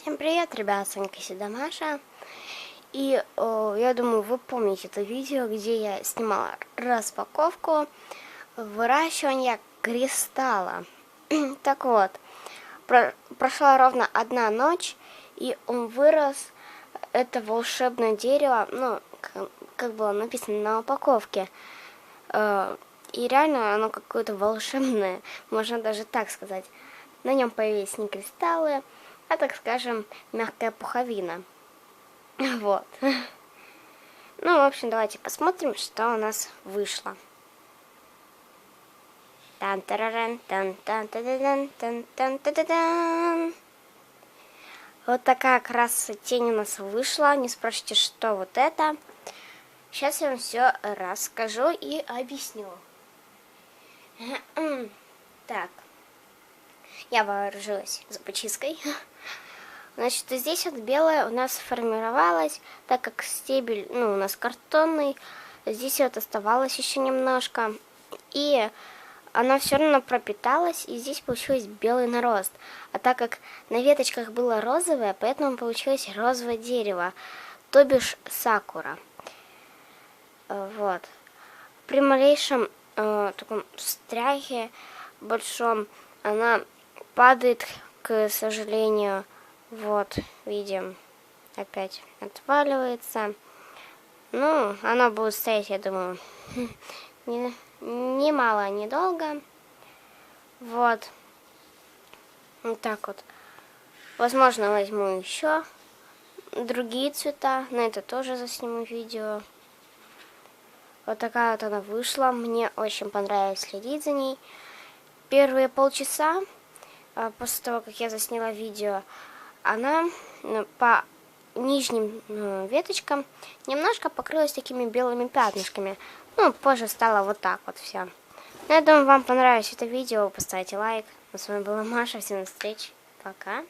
Всем привет, ребят, Санька Седомаша. И о, я думаю, вы помните это видео, где я снимала распаковку выращивания кристалла. так вот, про прошла ровно одна ночь, и он вырос. Это волшебное дерево, ну, как, как было написано на упаковке. Э, и реально оно какое-то волшебное, можно даже так сказать. На нем появились не кристаллы, а, так скажем, мягкая пуховина. Вот. Ну, в общем, давайте посмотрим, что у нас вышло. тан тараран тан тан тан тан тан тан Вот такая раз тень у нас вышла. Не спрашивайте, что вот это. Сейчас я вам все расскажу и объясню. Так. Я вооружилась зубочисткой. Значит, здесь вот белое у нас формировалось, так как стебель, ну, у нас картонный. Здесь вот оставалось еще немножко. И она все равно пропиталась, и здесь получилось белый нарост. А так как на веточках было розовое, поэтому получилось розовое дерево, то бишь сакура. Вот. При малейшем э, таком стряхе большом она падает, к сожалению. Вот, видим, опять отваливается. Ну, она будет стоять, я думаю, не, не мало, недолго. Вот. Вот так вот. Возможно, возьму еще другие цвета. На это тоже засниму видео. Вот такая вот она вышла. Мне очень понравилось следить за ней. Первые полчаса после того, как я засняла видео, она ну, по нижним ну, веточкам немножко покрылась такими белыми пятнышками. Ну, позже стало вот так вот все. Ну, я думаю, вам понравилось это видео. Поставьте лайк. С вами была Маша. Всем встреч. Пока.